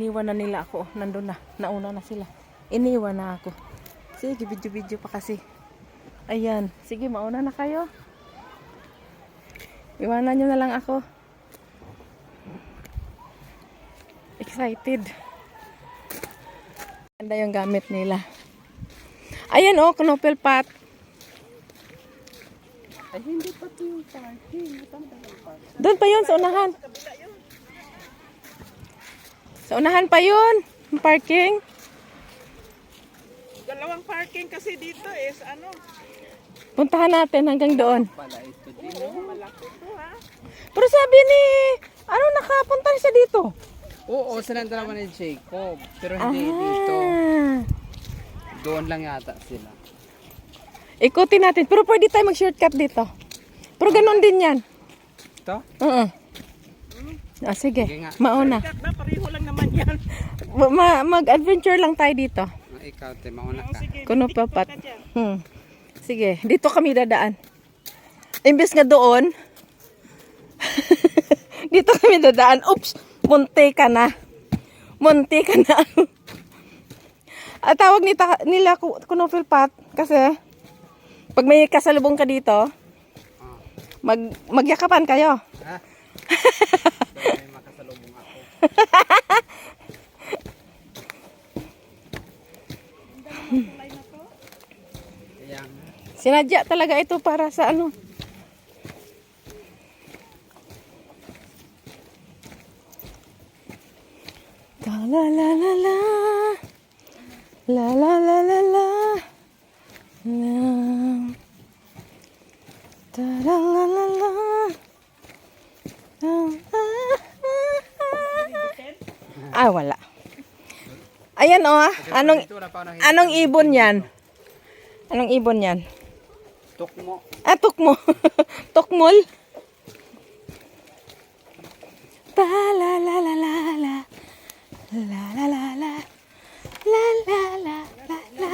Iniwan na nila ako. Nandun na. Nauna na sila. Iniwan na ako. Sige, video-video pa kasi. Ayan. Sige, mauna na kayo. Iwanan nyo na lang ako. Excited. Ganda yung gamit nila. Ayan oh, knopel pot. Ay, hindi pa ito yung parking. Doon pa yun, sa unahan. Sa unahan pa yun. Yung parking. Dalawang parking kasi dito is ano. Puntahan natin hanggang doon. Pala ito din. Oo, malaki ito ha. Pero sabi ni, ano, nakapunta siya dito. Oo, sinanda naman ni Jacob. Pero hindi dito. Ah. Doon lang yata sila. Ikutin natin. Pero pwede tayo mag-shortcut dito. Pero ganun din yan. Ito? Oo. Ah, sige. Sige nga. Mauna. Na, pareho lang naman yan. Ma- mag-adventure lang tayo dito. Ah, ikaw, te, mauna ka. Kuno papat. Hmm. Sige, dito kami dadaan. Imbes nga doon, dito kami dadaan. Oops, munti ka na. Munti ka na. At tawag nita, nila ku- kunopil pat kasi pag may kasalubong ka dito, mag, magyakapan kayo. Ha? Sinadya talaga ito para sa ano. La la la. La la la la la. La. Anong anong ibon 'yan? Anong ibon 'yan? Tukmo. Ah, tukmo. Tukmol. Ta la la la la la. La la la la. La la la la la.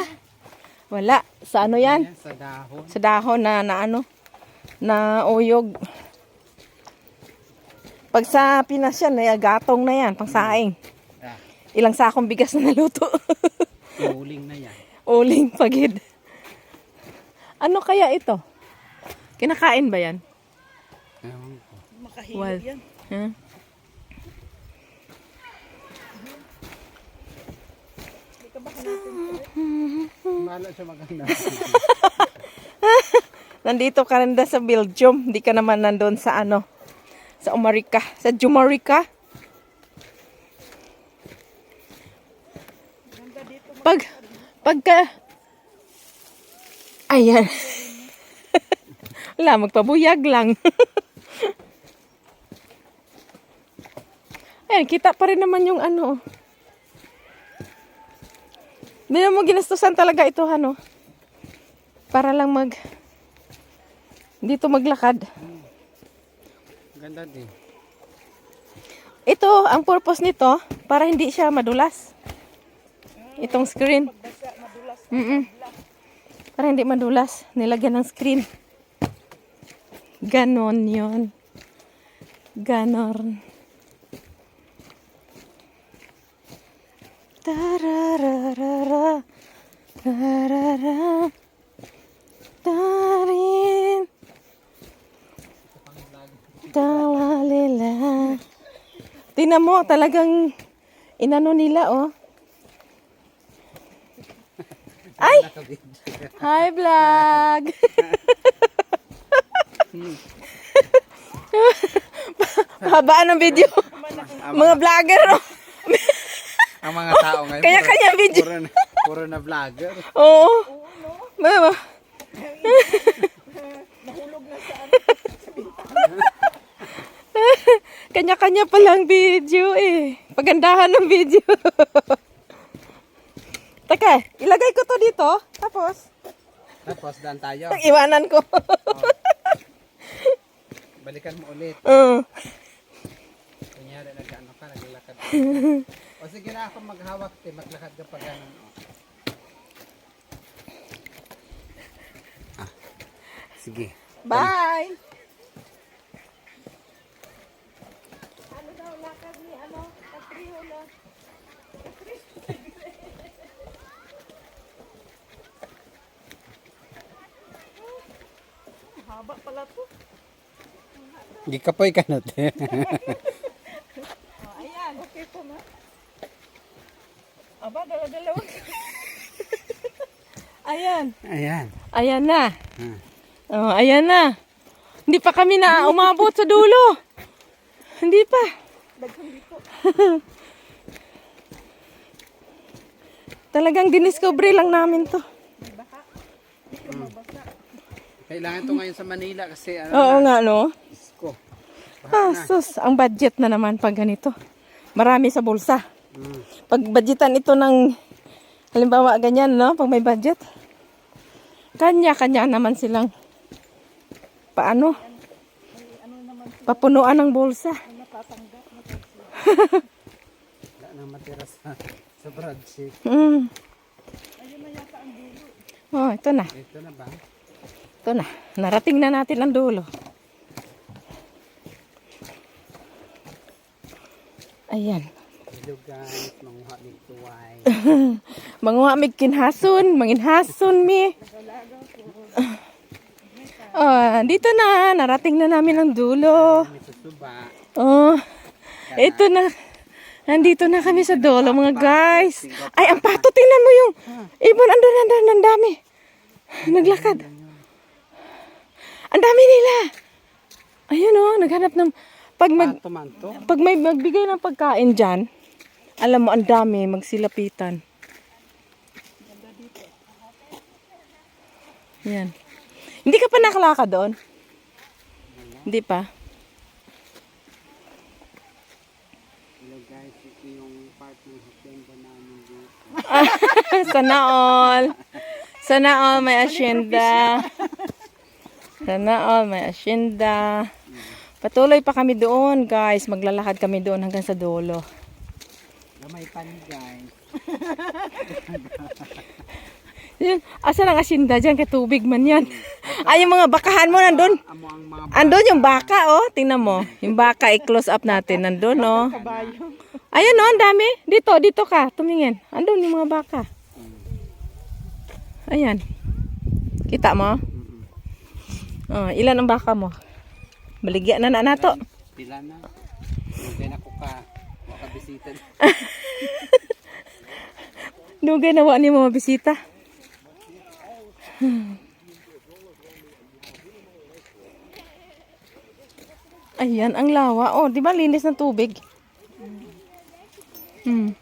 Wala. Sa ano yan? Yan, sa dahon. Sa dahon na, na ano? Na uyog. Pag sa Pinas yan, ay gatong na yan, pang saing. Ilang sakong bigas na naluto. iuling na yan. Uling pagid. Ano kaya ito? Kinakain ba yan? Ewan ko. Well, huh? Mahala siya maganda. Nandito ka rin sa Belgium. Hindi ka naman nandun sa ano. Sa Umarica. Sa Jumarica. Pag, pagka, ayan. Wala, magpabuyag lang. ayan, kita pa rin naman yung ano. Hindi mo ginastusan talaga ito, ano. Para lang mag, dito maglakad. Ganda din. Ito, ang purpose nito, para hindi siya madulas. Itong screen. Mm Para hindi madulas. Nilagyan ng screen. Ganon yon. Ganon. Tararara. Tarara. Tarin. Talalila. Tingnan mo, talagang inano nila, oh. Ay! Hi, vlog! Habaan ng video. Mga vlogger, oh. Ang mga tao ngayon. Kanya-kanya video. Puro na, puro na vlogger. Oo. Mama. Kanya-kanya palang video eh. Pagandahan ng video. Teka, ilagay ko to dito. Tapos, Tapos daan tayo. iwanan ko. Balikan mo ulit. uh, Kunyari nag-ano ka, naglalakad. o sige na ako maghawak, te, maglakad ka pa ganun. Ah. Sige. bye! Ano daw lakad ni ano? Patriho na. Haba pala to. Di kapoy ka na te. Oh, ayan. Okay po na. Aba, dalawa-dalawa. ayan. Ayan. Ayan na. Ah. Oh, ayan na. Hindi pa kami na umabot sa dulo. Hindi pa. Talagang diniscovery lang namin to. Kailangan to ngayon sa Manila kasi ano Oo na, nga, no? ko. Ah, sus, ang budget na naman pag ganito. Marami sa bulsa. Mm. Pag budgetan ito ng, halimbawa ganyan, no? Pag may budget. Kanya-kanya naman silang, paano? Papunuan ng bulsa. Wala nang matira sa, sa broadsheet. Mm. Oh, ito na. Ito na ba? Ito na. Narating na natin ang dulo. Ayan. Hello guys, manguha ng tuway. Manguha mig kinhason, manginhason mi. Oh, dito na, narating na namin ang dulo. Oh, ito na. Nandito na kami sa dulo, mga guys. Ay, ang pato, tingnan mo yung ibon. Andun, andun, ang dami. Naglakad. Ang dami nila. Ayun oh, naghanap ng... Pag mag, Pato man to. pag may magbigay ng pagkain dyan, alam mo, ang dami, magsilapitan. Yan. Hindi ka pa nakalakad doon? Hindi pa. Hello guys, ito yung part ng hacienda namin dito. Sana all. Sana all may asyenda. Sana all may asyenda. Patuloy pa kami doon, guys. Maglalakad kami doon hanggang sa dulo. Gamay pa ni guys. Yun, asan ang asyenda dyan? Katubig man yan. Ay, yung mga bakahan mo nandun. Andun yung baka, oh. Tingnan mo. Yung baka, i-close up natin. Nandun, oh. Ayun, oh. Ang dami. Dito, dito ka. Tumingin. Andun yung mga baka. Ayan. Kita mo? Oh, ilan ang baka mo? Baligya na na nato. pila na. Hindi na ko ka makabisita. Dugay na wa ni mga bisita. Ayan, ang lawa. Oh, di ba linis ng tubig? Hmm.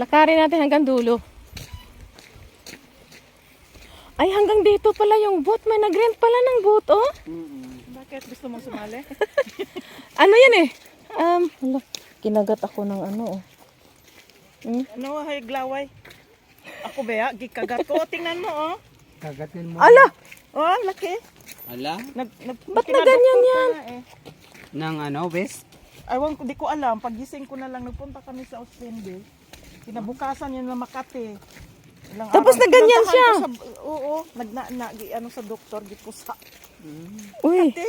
Lakarin natin hanggang dulo. Ay, hanggang dito pala yung boat. May nag-rent pala ng boat, oh. Bakit gusto mong sumali? Ano yan eh? Um, hala, kinagat ako ng ano, oh. Hmm? ano, hay glaway? Ako ba ya? Gikagat ko. Tingnan mo, oh. Kagatin mo. Ala! Oh, laki. Ala? Nag, nag, Ba't na ganyan yan? na eh. Nang ano, bes? Ewan ko, di ko alam. Pagising ko na lang, nagpunta kami sa Ostende. Kinabukasan yun na Makati. Ilang Tapos araw, na ganyan siya? Sa, oo, nagna, na, gi, ano sa doktor, gipusa. Uy, Ate,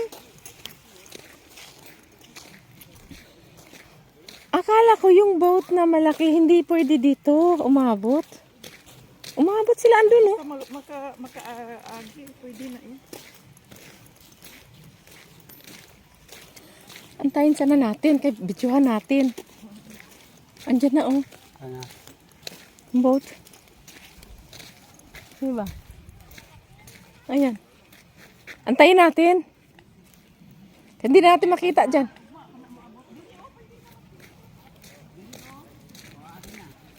akala ko yung boat na malaki, hindi pwede dito umabot. Umabot sila andun, oh. maka, maka, maka ah, agi, pwede na eh. Antayin sana natin, kay bidyuhan natin. Andyan na, oh. Ano? Boat. Diba? Ayan. Antayin natin. Hindi na natin makita dyan.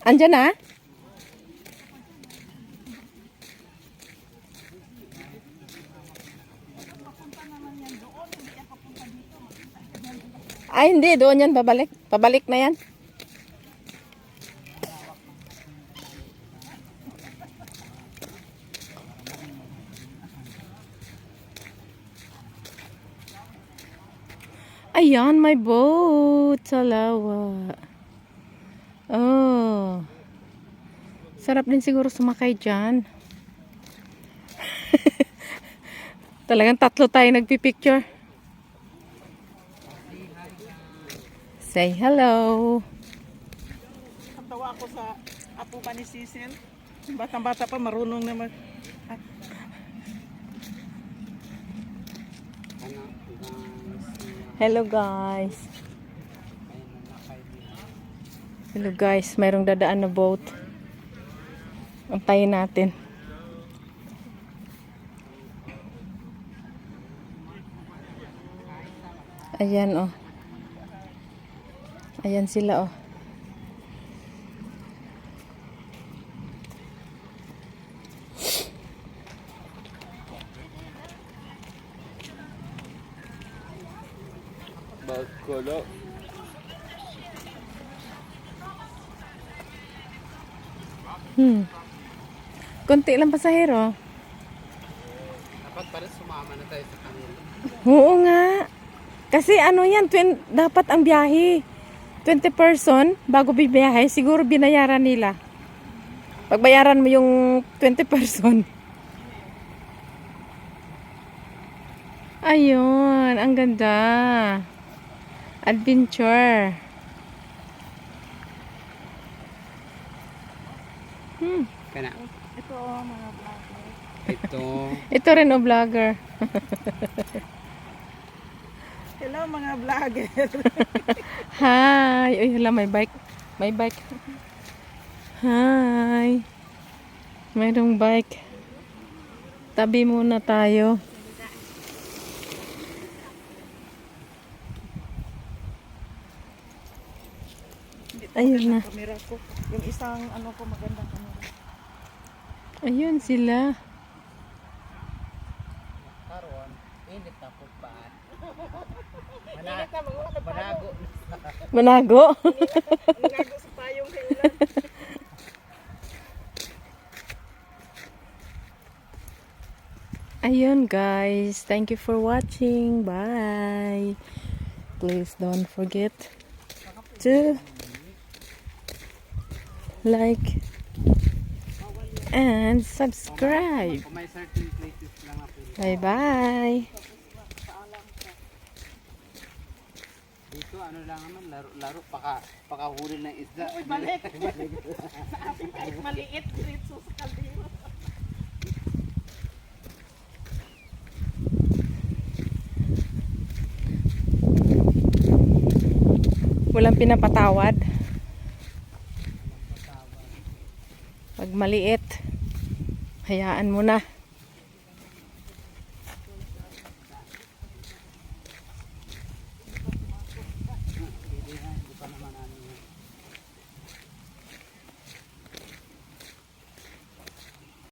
Andyan na? Ay, hindi. Doon yan. Babalik. Pabalik na yan. Ayan, my boat sa lawa. Oh. Sarap din siguro sumakay dyan. Talagang tatlo tayo nagpipicture. Say hello. Natawa ako sa apo pa ni Sisil. Batang-bata pa, marunong naman. Ano, Hello guys. Hello guys, mayroong dadaan na boat. Antayin natin. Ayan oh. Ayan sila oh. Bagkolo. Hmm. Konti lang pasahero. Dapat pala sumama na tayo sa kanila. Oo nga. Kasi ano yan, twen- dapat ang biyahe. 20 person, bago bibiyahe, siguro binayaran nila. Pagbayaran mo yung 20 person. Ayun, ang ganda. Adventure. Hmm. Kana. Ito, oh, mga vlogger. Ito. Ito rin o vlogger. Hello, mga vlogger. Hi! Uy, hala, may bike. May bike. Hi! Mayroong bike. Tabi muna tayo. Ayun na. Kamera ko. Yung isang, ano ko, magandang kamera. Ayun sila. Karon, init na po pa. Mana, manago. Manago. Ang gago sa payong. Ayun guys, thank you for watching. Bye. Please don't forget to like and subscribe. Bye bye. Ano lang naman, laro-laro, paka, pakahuli ng isda. Uy, balik. sa ating kahit maliit, diretso sa kaldero. Walang pinapatawad. Pag maliit, hayaan mo na.